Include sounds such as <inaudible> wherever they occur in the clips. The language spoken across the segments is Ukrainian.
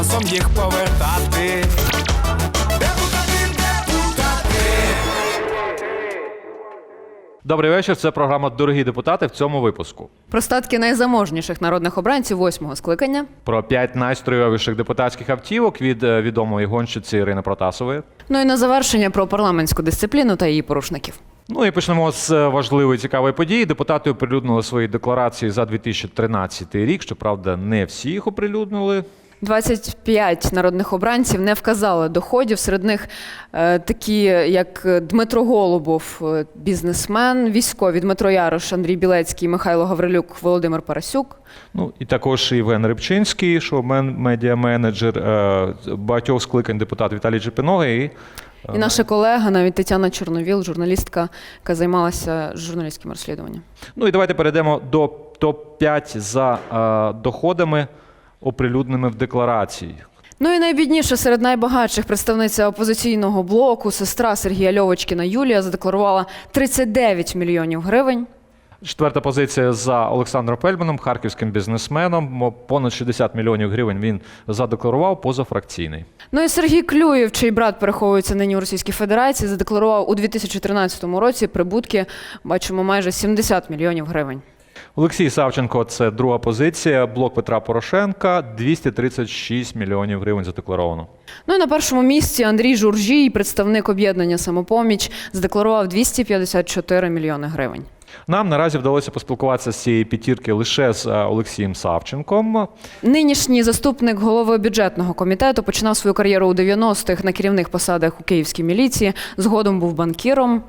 часом їх повертати. Добрий вечір. Це програма Дорогі депутати в цьому випуску. Про статки найзаможніших народних обранців восьмого скликання. Про п'ять найстроєвіших депутатських автівок від е, відомої гонщиці Ірини Протасової. Ну і на завершення про парламентську дисципліну та її порушників. Ну і почнемо з е, важливої цікавої події. Депутати оприлюднили свої декларації за 2013 рік. Щоправда, не всі їх оприлюднили. 25 народних обранців не вказали доходів. Серед них е, такі, як Дмитро Голубов, е, бізнесмен, військові Дмитро Ярош, Андрій Білецький, Михайло Гаврилюк, Володимир Парасюк. Ну і також Євген Рибчинський, шоумен, медіа-менеджер е, багатьох скликань депутат Віталій Джепіногий. І, І наша колега, навіть Тетяна Чорновіл, журналістка, яка займалася журналістським розслідуванням. Ну і давайте перейдемо до топ-5 за е, доходами, оприлюдненими в декларації. Ну і найбідніше серед найбагатших представниця опозиційного блоку, сестра Сергія Льовочкіна Юлія задекларувала 39 мільйонів гривень. Четверта позиція за Олександром Фельдманом, харківським бізнесменом. Понад 60 мільйонів гривень він задекларував позафракційний. Ну і Сергій Клюєв, чий брат переховується нині у Російській Федерації, задекларував у 2013 році прибутки, бачимо, майже 70 мільйонів гривень. Олексій Савченко це друга позиція. Блок Петра Порошенка 236 мільйонів гривень задекларовано. Ну і на першому місці Андрій Журжій, представник об'єднання самопоміч, задекларував 254 мільйони гривень. Нам наразі вдалося поспілкуватися з цієї п'ятірки лише з е, Олексієм Савченком. Нинішній заступник голови бюджетного комітету починав свою кар'єру у 90-х на керівних посадах у київській міліції. Згодом був банкіром.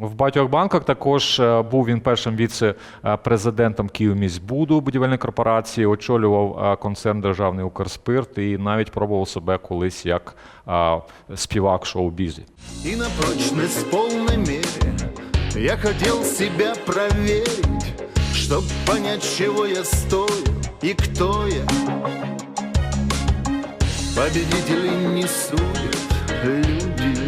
В багатьох банках також е, був він першим віце-президентом Київміськбуду будівельної корпорації, очолював е, концерн Державний Укрспирт і навіть пробував себе колись як е, співак шоу-бізі. И на прочность в полной Я хотел себя проверить Чтоб понять, чего я стою и кто я Победителей не судят люди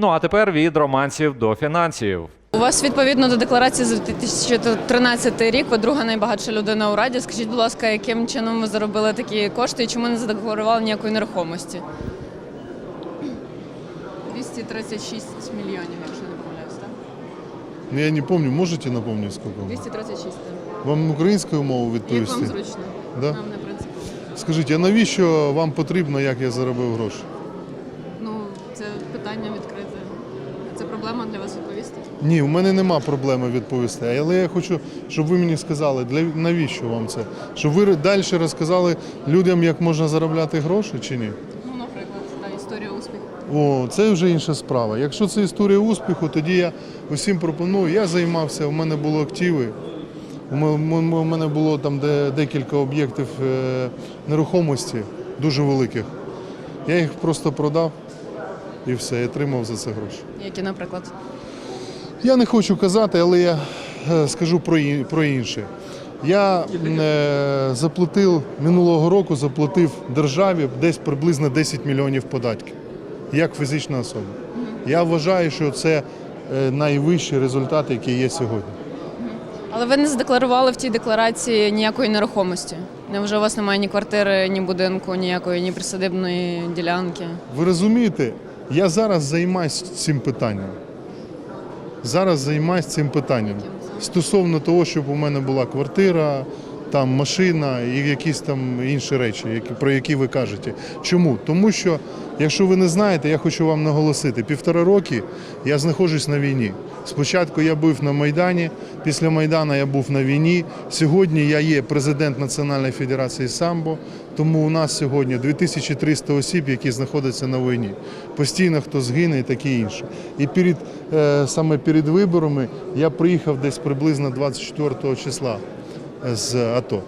Ну а тепер від романців до фінансів. У вас відповідно до декларації за 2013 рік. Ви друга найбагатша людина у раді. Скажіть, будь ласка, яким чином ви заробили такі кошти і чому не задекларували ніякої нерухомості? 236 мільйонів, якщо не помиляюсь, так? Ну, Я не помню, можете напомнить сколько? 236. Вам українською мовою Як вам відповісти? зручно? Да? Нам не принципово. Скажіть, а навіщо вам потрібно, як я заробив гроші? Ну, це питання відкрите. Це проблема для вас відповісти? Ні, у мене нема проблеми відповісти. Але я хочу, щоб ви мені сказали, для навіщо вам це? Щоб ви далі розказали людям, як можна заробляти гроші чи ні? Ну, наприклад, та історія успіху. О, це вже інша справа. Якщо це історія успіху, тоді я усім пропоную. Я займався, у мене були активи. У мене було там декілька об'єктів е, нерухомості, дуже великих. Я їх просто продав і все, і отримав за це гроші. Які, наприклад? Я не хочу казати, але я е, скажу про, інше. Я е, заплатив минулого року, заплатив державі десь приблизно 10 мільйонів податків як фізична особа. Я вважаю, що це е, найвищий результат, який є сьогодні. Але ви не задекларували в тій декларації ніякої нерухомості. Невже у вас немає ні квартири, ні будинку, ніякої, ні присадибної ділянки? Ви розумієте, я зараз займаюся цим питанням. Зараз займаюся цим питанням. Стосовно того, щоб у мене була квартира, там машина і якісь там інші речі, які, про які ви кажете. Чому? Тому що, якщо ви не знаєте, я хочу вам наголосити, півтора роки я знаходжусь на війні. Спочатку я був на Майдані, після Майдану я був на війні. Сьогодні я є президент Національної федерації самбо, тому у нас сьогодні 2300 осіб, які знаходяться на війні. Постійно хто згине і таке інше. І перед, е, саме перед виборами я приїхав десь приблизно 24 числа з АТО.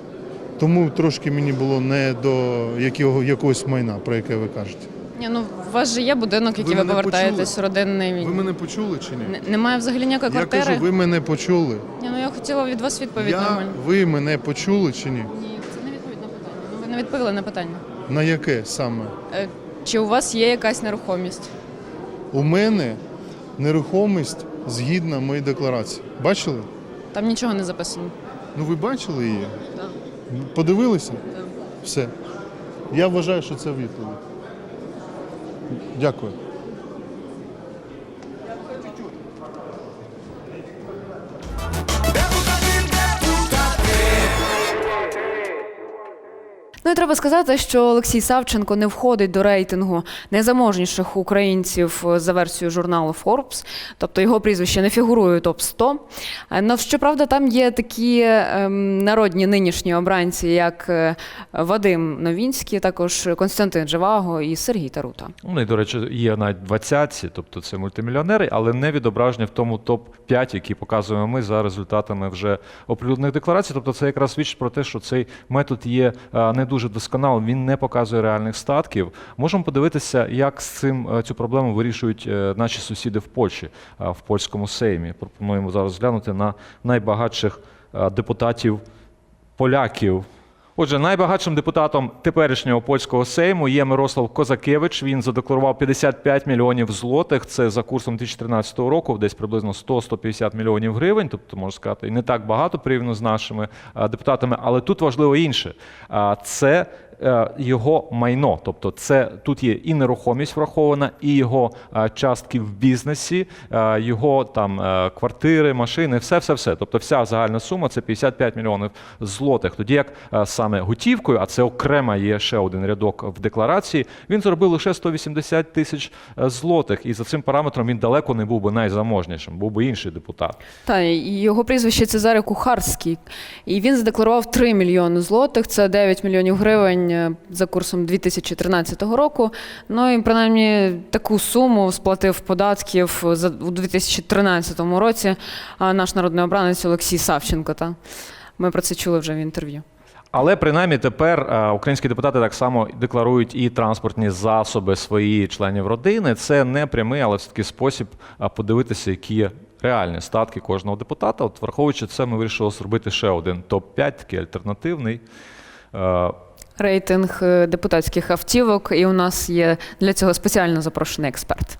Тому трошки мені було не до якого, якогось майна, про яке ви кажете. Ні, ну у вас же є будинок, який ви, мене повертаєтесь почули? родинний. Ви мене почули чи ні? Н- Немає взагалі ніякої Я квартири. кажу, ви мене почули. Ні, ну я хотіла від вас відповідь Я, нормально. ви мене почули чи ні? Ні, це не відповідь на питання. Ну ви не відповіли на питання. На яке саме? Е, Чи у вас є якась нерухомість? У мене нерухомість згідно моїй декларації. Бачили? Там нічого не записано. Ну ви бачили її? Так. Подивилися? Все. Я вважаю, що це відповідь. Дякую. Ну і треба сказати, що Олексій Савченко не входить до рейтингу найзаможніших українців за версією журналу Forbes, тобто його прізвище не фігурує топ 100 Ну, щоправда, там є такі ем, народні нинішні обранці, як е, Вадим Новінський, також Константин Живаго і Сергій Тарута. Вони, до речі, є навіть 20, тобто це мультимільйонери, але не відображені в тому топ-5, який показуємо ми за результатами вже оприлюднених декларацій. Тобто це якраз свідчить про те, що цей метод є не дуже досконалим, він не показує реальних статків. Можемо подивитися, як з цим е, цю проблему вирішують е, наші сусіди в Польщі, в польському сеймі. Пропонуємо зараз глянути на найбагатших е, депутатів поляків. Отже, найбагатшим депутатом теперішнього польського сейму є Мирослав Козакевич. Він задекларував 55 мільйонів злотих. Це за курсом 2013 року, десь приблизно 100-150 мільйонів гривень. Тобто, можна сказати, не так багато порівняно з нашими депутатами. Але тут важливо інше. Це його майно, тобто це тут є і нерухомість врахована, і його е, частки в бізнесі, е, його там е, квартири, машини, все, все, все. Тобто, вся загальна сума це 55 мільйонів злотих. Тоді як е, саме готівкою, а це окремо є ще один рядок в декларації. Він заробив лише 180 тисяч е, злотих, і за цим параметром він далеко не був би найзаможнішим, був би інший депутат. Та його прізвище Цезарі Кухарський. І він задекларував 3 мільйони злотих, це 9 мільйонів гривень е, за курсом 2013 року. Ну і принаймні таку суму сплатив податків за у 2013 році наш народний обранець Олексій Савченко. Та ми про це чули вже в інтерв'ю. Але принаймні тепер е, українські депутати так само декларують і транспортні засоби свої членів родини. Це не прямий, але все-таки спосіб е, подивитися, які реальні статки кожного депутата. От враховуючи це, ми вирішили зробити ще один топ-5, такий альтернативний. Рейтинг е, депутатських автівок, і у нас є для цього спеціально запрошений експерт.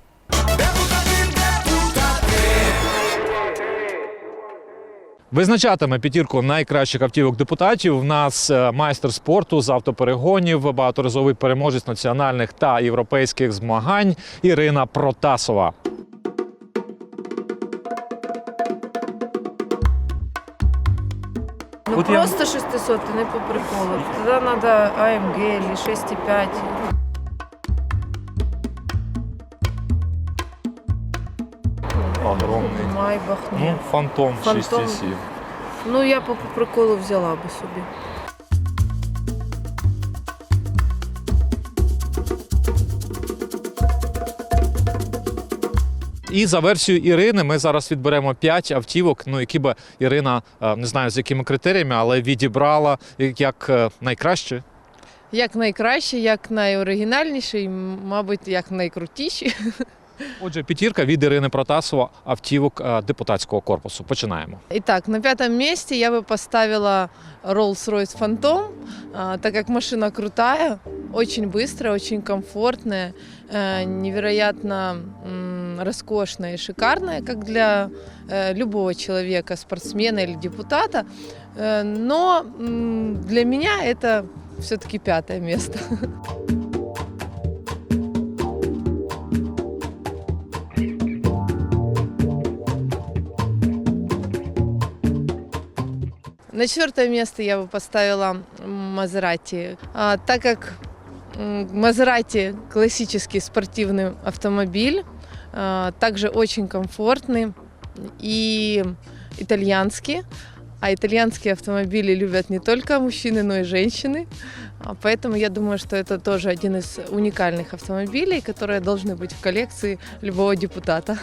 Визначатиме п'ятірку найкращих автівок депутатів. У нас е, майстер спорту з автоперегонів, багаторазовий переможець національних та європейських змагань Ірина Протасова. Ну Вот я- просто 600, не по приколу. Тоді треба АМГ или 6,5. Огромний. Майбах, Ну, фантом, Фантом. 6,7. Ну, я по приколу взяла би собі. І за версією Ірини ми зараз відберемо 5 автівок, ну які би Ірина е, не знаю з якими критеріями, але відібрала як е, найкраще. Як найкраще, як найоригінальніший, м, мабуть, як найкрутіший. Отже, п'ятірка від Ірини Протасова автівок е, депутатського корпусу. Починаємо. Итак, на пятом месте я бы поставила Rolls-Royce Phantom, а, так как машина крутая, очень быстрая, очень комфортная, э, невероятно м, роскошная и шикарная, как для э, любого человека, спортсмена или депутата. Э, Но для меня это все-таки пятое место. На четвертое место я бы поставила Мазерати, а, так как Мазерати классический спортивный автомобиль, также очень комфортный и итальянский. А итальянские автомобили любят не только мужчины, но и женщины. А Поэтому я думаю, что это тоже один из уникальных автомобилей, которые должны быть в коллекции любого депутата.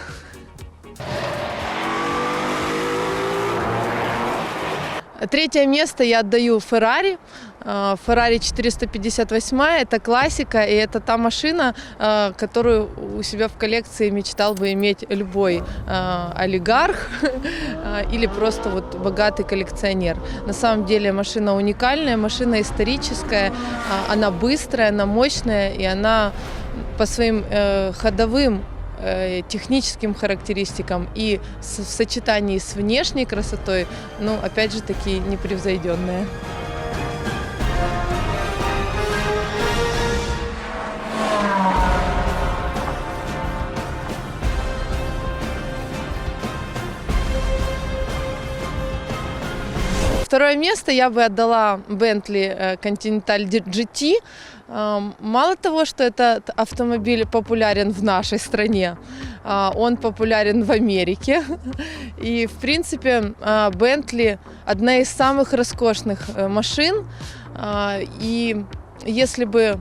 Третье место я отдаю Феррари. А, Феррари 458 это классика, и это та машина, а, которую у себя в коллекции мечтал бы иметь любой а, олигарх <laughs> а, или просто вот богатый коллекционер. На самом деле машина уникальная, машина историческая, а, она быстрая, она мощная, и она по своим э, ходовым э, техническим характеристикам и с- в сочетании с внешней красотой, ну, опять же таки, непревзойденная. Второе место я бы отдала Bentley э, Continental GT. Эм, Мало того, что этот автомобиль популярен в нашей стране, а, он популярен в Америке. <laughs> И, в принципе, а, Bentley одна из самых роскошных э, машин. А, И если бы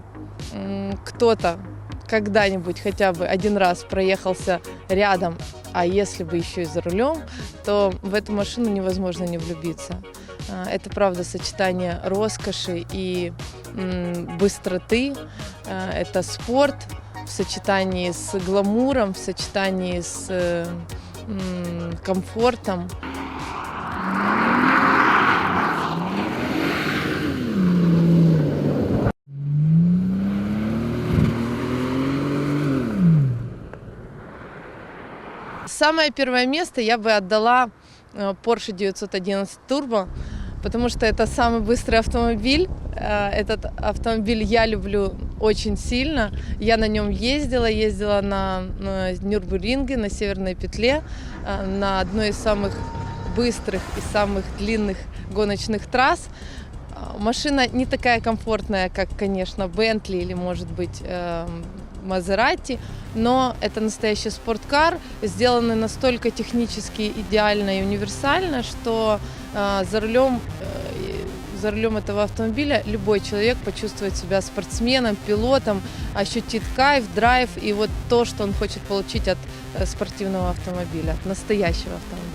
кто-то когда-нибудь хотя бы один раз проехался рядом, а если бы еще и за рулем, то в эту машину невозможно не влюбиться. А, Это правда сочетание роскоши и быстроты. А, Это спорт в сочетании с гламуром, в сочетании с э, комфортом. Самое первое место я бы отдала э, Porsche 911 Turbo, потому что это самый быстрый автомобиль. Э, Этот автомобиль я люблю очень сильно. Я на нем ездила, ездила на, Нюрбуринге, на Северной петле, э, на одной из самых быстрых и самых длинных гоночных трасс. А, Машина не такая комфортная, как, конечно, Бентли или, может быть, Мазерати, но это настоящий спорткар, сделанный настолько технически идеально и универсально, что э, за рулем э, за рулем этого автомобиля любой человек почувствует себя спортсменом, пилотом, ощутит кайф, драйв и вот то, что он хочет получить от э, спортивного автомобиля, от настоящего автомобиля.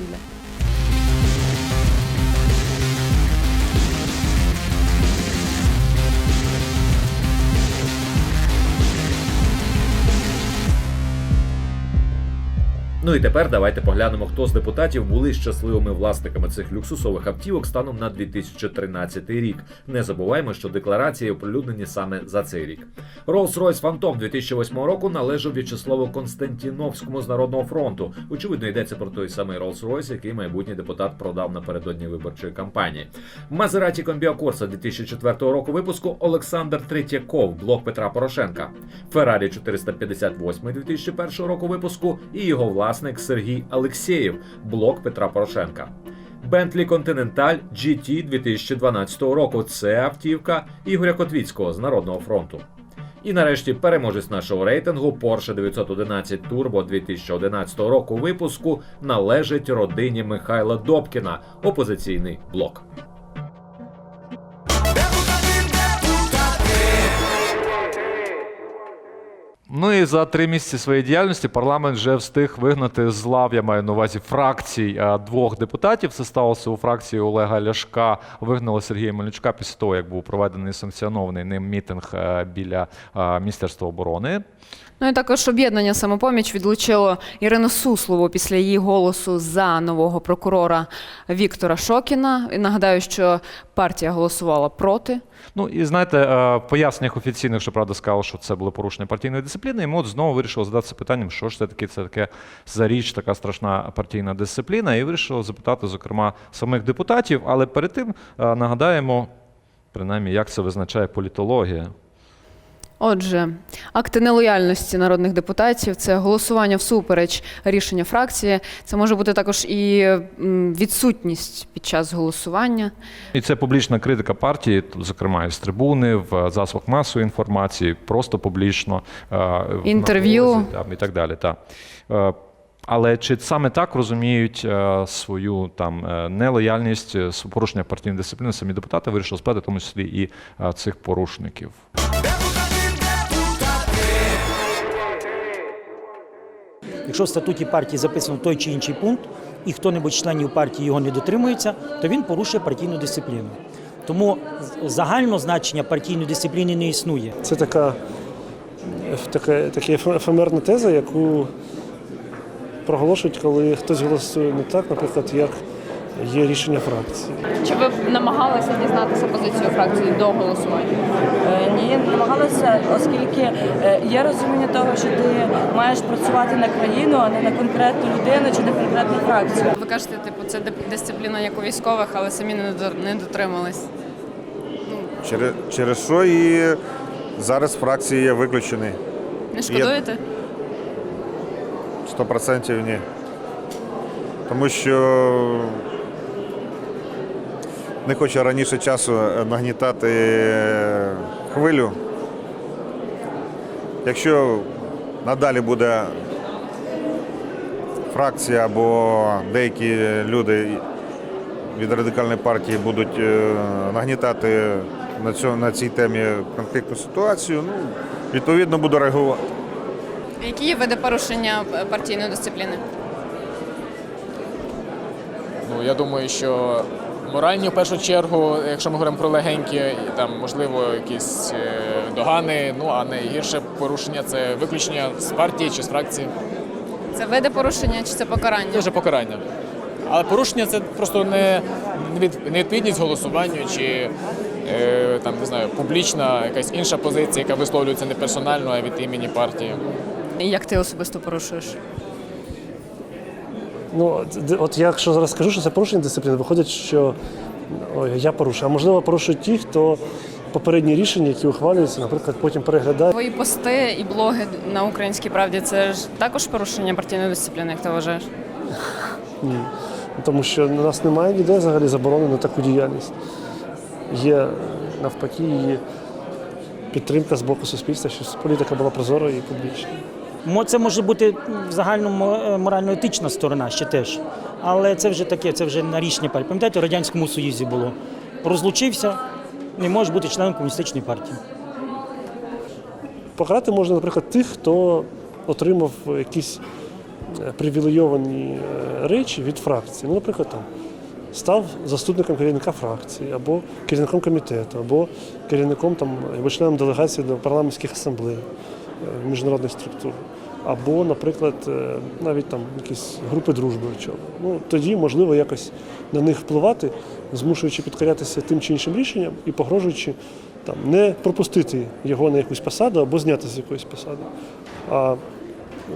Ну і тепер давайте поглянемо, хто з депутатів були щасливими власниками цих люксусових автівок станом на 2013 рік. Не забуваємо, що декларації оприлюднені саме за цей рік. Rolls-Royce Phantom 2008 року належав В'ячеславу Константіновському з Народного фронту. Очевидно, йдеться про той самий Rolls-Royce, який майбутній депутат продав напередодні виборчої кампанії. Мазераті Комбіа Корса 2004 року випуску Олександр Третьяков, блок Петра Порошенка. Феррарі 458 2001 року випуску і його власник Сергій Алексєєв, блок Петра Порошенка. Bentley Continental GT 2012 року. Це автівка Ігоря Котвіцького з Народного фронту. І нарешті переможець нашого рейтингу Porsche 911 Turbo 2011 року випуску належить родині Михайла Добкіна, опозиційний блок. Ну і за три місяці своєї діяльності парламент вже встиг вигнати з лав, я маю на увазі фракцій двох депутатів. Це сталося у фракції Олега Ляшка. Вигнали Сергія Мельничука після того, як був проведений санкціонований ним мітинг е, біля е, Міністерства оборони. Ну і також об'єднання самопоміч відлучило Ірину Суслову після її голосу за нового прокурора Віктора Шокіна. І нагадаю, що партія голосувала проти. Ну і знаєте, е, в поясненнях офіційних, що правда сказали, що це було порушення партійної дисципліни. І ми от знову вирішили задатися питанням, що ж це таке, це таке за річ, така страшна партійна дисципліна. І вирішили запитати, зокрема, самих депутатів. Але перед тим е, нагадаємо, принаймні, як це визначає політологія. Отже, акти нелояльності народних депутатів це голосування всупереч рішення фракції. Це може бути також і відсутність під час голосування. І це публічна критика партії, зокрема, з трибуни, в засобах масової інформації, просто публічно е, Інтерв'ю. і так далі. Та. Е, Але чи саме так розуміють е, свою там нелояльність, порушення партійної дисципліни самі депутати вирішили спитати, в тому числі і цих порушників. Якщо в статуті партії записано той чи інший пункт, і хто-небудь членів партії його не дотримується, то він порушує партійну дисципліну. Тому загального значення партійної дисципліни не існує. Це така, така, така ефемерна теза, яку проголошують, коли хтось голосує не так, наприклад, як є рішення фракції. Чи ви намагалися дізнатися позицію фракції до голосування? Е, Ні, не намагалася, оскільки е, є розуміння того, що ти маєш працювати на країну, а не на конкретну людину чи на конкретну фракцію. Ви кажете, типу, це дип- дисципліна як у військових, але самі не до- не дотримались. Через, через що і зараз фракції є виключений. Не шкодуєте? 100% ні. Тому що не хоче раніше часу е, нагнітати е, хвилю. Якщо надалі буде фракція або деякі люди від радикальної партії будуть е, нагнітати на, цьому, на цій темі конфліктну ситуацію, ну, відповідно буду реагувати. Які є види порушення партійної дисципліни? Ну, я думаю, що моральні в першу чергу, якщо ми говоримо про легенькі, там можливо якісь е, догани, ну а найгірше порушення це виключення з партії чи з фракції. Це види порушення чи це покарання? Це вже покарання. Але порушення це просто не невідповідність голосуванню чи е, там не знаю, публічна якась інша позиція, яка висловлюється не персонально, а від імені партії. І як ти особисто порушуєш? Ну, от, я якщо зараз скажу, що це порушення дисципліни, виходить, що ой, я порушую. А можливо, порушують ті, хто попередні рішення, які ухвалюються, наприклад, потім переглядає. Твої пости і блоги на українській правді це ж також порушення партійної дисципліни, як ти вважаєш? Ні. Тому що у нас немає ніде взагалі заборони на таку діяльність. Є навпаки її підтримка з боку суспільства, щоб політика була прозорою і публічною. Це може бути загально мо- морально-етична сторона ще теж. Але це вже таке, це вже на рішення партії. Пам'ятаєте, в Радянському Союзі було. Розлучився, не можеш бути членом комуністичної партії. Покарати можна, наприклад, тих, хто отримав якісь е, привілейовані е, речі від фракції. Ну, наприклад, там став заступником керівника фракції, або керівником комітету, або керівником там, або членом делегації до парламентських асамблей е, міжнародних структур. Або, наприклад, е, навіть там якісь групи дружби. Ну тоді можливо якось на них впливати, змушуючи підкорятися тим чи іншим рішенням і погрожуючи там не пропустити його на якусь посаду або зняти з якоїсь посади. А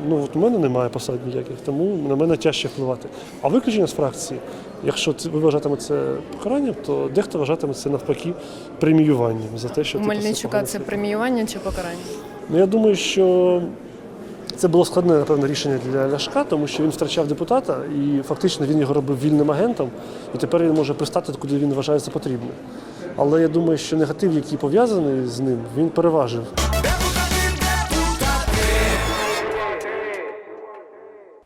ну от у мене немає посад ніяких, тому на мене тяжче впливати. А виключення з фракції, якщо ви вважатимете це покаранням, то дехто вважатиме це навпаки преміюванням за те, що Мельничука це преміювання чи покарання? Ну, я думаю, що це було складне, напевно, рішення для Ляшка, тому що він втрачав депутата, і фактично він його робив вільним агентом, і тепер він може пристати, куди він вважає за потрібне. Але я думаю, що негатив, який пов'язаний з ним, він переважив.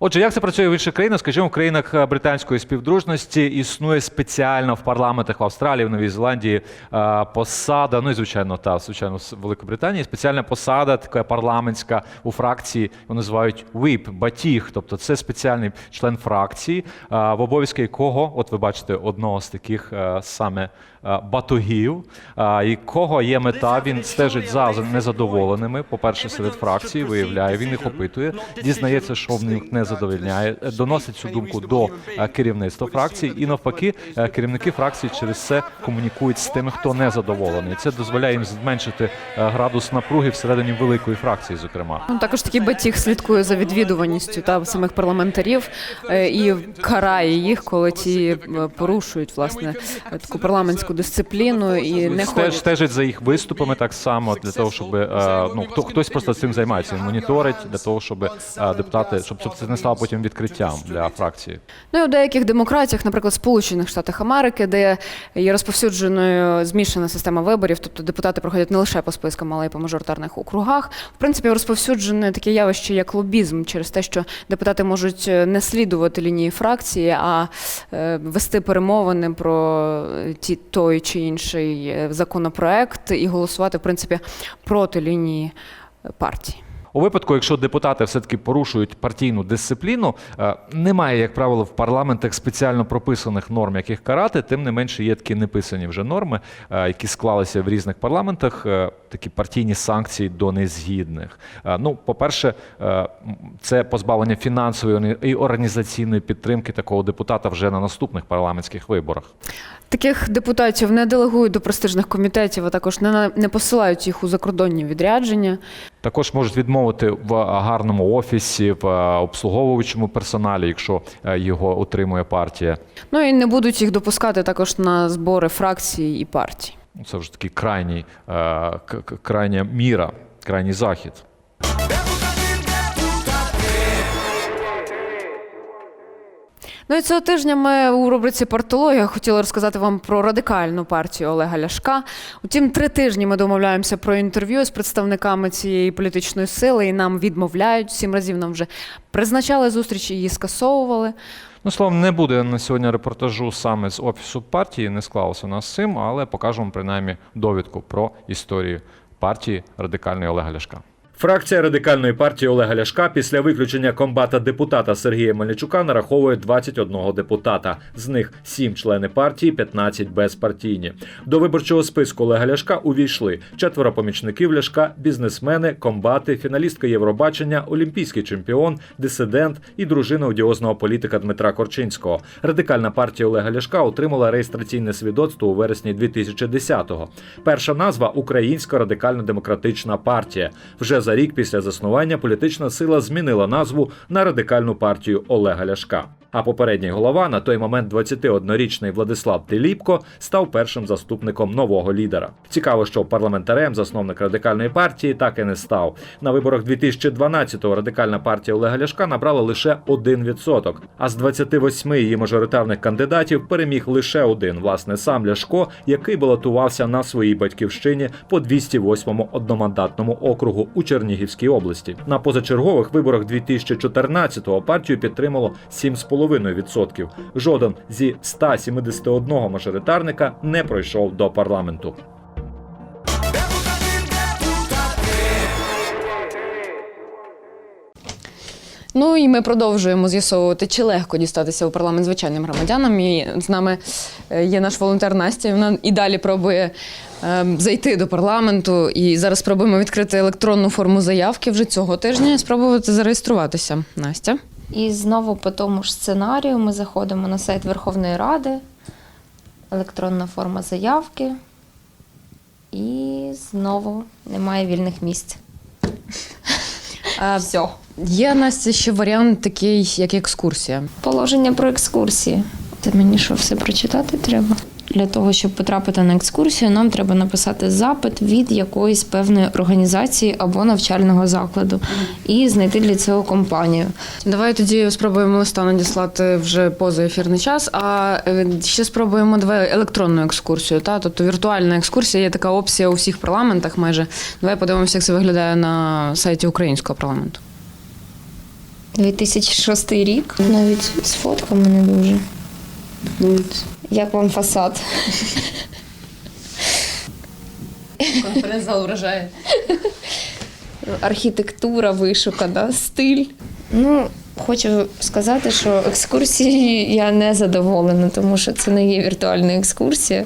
Отже, як це працює в інших країнах? Скажімо, в країнах е, британської співдружності існує спеціальна в парламентах в Австралії, в Новій Зеландії е, посада. Ну і звичайно, та звичайно, в Великобританії спеціальна посада, така парламентська у фракції. Вони називають whip, батіг. Тобто це спеціальний член фракції, е, в обов'язки якого, от ви бачите, одного з таких саме батогів, е, якого є мета. Він стежить за незадоволеними. По перше, серед фракції виявляє, він їх опитує, дізнається, що в них не задовольняє, е, доносить цю думку до е, керівництва фракції, і навпаки, е, керівники фракції через це комунікують з тими, хто не задоволений. Це дозволяє їм зменшити е, градус напруги всередині великої фракції, зокрема. Ну, також такий батіг слідкує за відвідуваністю та самих парламентарів е, і карає їх, коли ті е, порушують власне таку парламентську дисципліну і не ходять. стежить за їх виступами так само для того, щоб е, ну хто хтось просто цим займається. Він моніторить для того, щоб е, депутати, щоб, це не стало потім відкриттям для фракції. Ну і у деяких демократіях, наприклад, Сполучених Штатах Америки, де є розповсюдженою змішана система виборів, тобто депутати проходять не лише по спискам, але й по мажоритарних округах. В принципі, розповсюджене таке явище, як лобізм, через те, що депутати можуть е, не слідувати лінії фракції, а вести перемовини про ті той чи інший е, законопроект і голосувати, в принципі, проти лінії партії. У випадку, якщо депутати все-таки порушують партійну дисципліну, е, немає, як правило, в парламентах спеціально прописаних норм, яких карати, тим не менше є такі неписані вже норми, е, які склалися в різних парламентах, е, такі партійні санкції до незгідних. Ну, по-перше, це позбавлення фінансової і організаційної підтримки такого депутата вже на наступних парламентських виборах. Таких депутатів не делегують до престижних комітетів, а також не посилають їх у закордонні відрядження. Також можуть відмовити в гарному офісі, в е, обслуговуючому персоналі, якщо е, його утримує партія. Ну і не будуть їх допускати також на збори фракцій і партій. Це вже такий крайній, е, крайня міра, крайній захід. Ну і цього тижня ми у рубриці Партологія хотіли розказати вам про радикальну партію Олега Ляшка. Утім, три тижні ми домовляємося про інтерв'ю з представниками цієї політичної сили, і нам відмовляють. Сім разів нам вже призначали зустрічі, її скасовували. Ну, словом, не буде на сьогодні репортажу саме з офісу партії, не склалося у нас з цим, але покажемо принаймні довідку про історію партії радикальної Олега Ляшка. Фракція радикальної партії Олега Ляшка після виключення комбата депутата Сергія Мельничука нараховує 21 депутата. З них 7 члени партії, 15 безпартійні. До виборчого списку Олега Ляшка увійшли четверо помічників Ляшка, бізнесмени, комбати, фіналістка Євробачення, олімпійський чемпіон, дисидент і дружина одіозного політика Дмитра Корчинського. Радикальна партія Олега Ляшка отримала реєстраційне свідоцтво у вересні 2010-го. Перша назва Українська радикально-демократична партія. Вже за рік після заснування політична сила змінила назву на радикальну партію Олега Ляшка. А попередній голова на той момент 21-річний Владислав Тиліпко став першим заступником нового лідера. Цікаво, що парламентарем засновник радикальної партії так і не став. На виборах 2012-го радикальна партія Олега Ляшка набрала лише 1%, а з 28 її мажоритарних кандидатів переміг лише один, власне, сам Ляшко, який балотувався на своїй батьківщині по 208-му одномандатному округу у Чернігівській області. На позачергових виборах 2014-го партію підтримало 7,5%. Жоден зі 171 мажоритарника не пройшов до парламенту. Ну і ми продовжуємо з'ясовувати, чи легко дістатися у парламент звичайним громадянам. І з нами е, є наш волонтер Настя. Вона і далі пробує е, зайти до парламенту. І зараз спробуємо відкрити електронну форму заявки вже цього тижня. Спробувати зареєструватися. Настя. І знову по тому ж сценарію ми заходимо на сайт Верховної Ради, електронна форма заявки. І знову немає вільних місць. <laughs> Все. Є Настя ще варіант такий, як екскурсія. Положення про екскурсії. Це мені що, все прочитати треба? Для того, щоб потрапити на екскурсію, нам треба написати запит від якоїсь певної організації або навчального закладу і знайти для цього компанію. Давай тоді спробуємо листа надіслати вже поза ефірний час. А е, ще спробуємо давай електронну екскурсію. Та? Тобто віртуальна екскурсія є така опція у всіх парламентах майже. Давай подивимося, як це виглядає на сайті українського парламенту. 2006 рік. Навіть з фотками не дуже. Як вам фасад? Конференц-зал вражає. Архітектура вишукана, стиль. Ну, хочу сказати, що екскурсією я не задоволена, тому що це не є віртуальна екскурсія.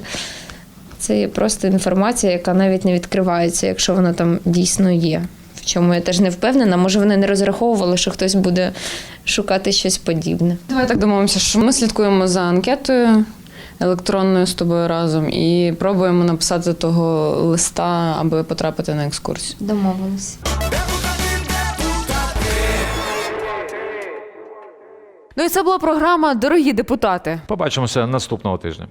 Це є просто інформація, яка навіть не відкривається, якщо вона там дійсно є. В чому я теж не впевнена. Може, вони не розраховували, що хтось буде шукати щось подібне. Давай так домовимося, що ми слідкуємо за анкетою електронною з тобою разом і пробуємо написати того листа, аби потрапити на екскурсію. Домовились. Ну і це була програма Дорогі депутати. Побачимося наступного тижня.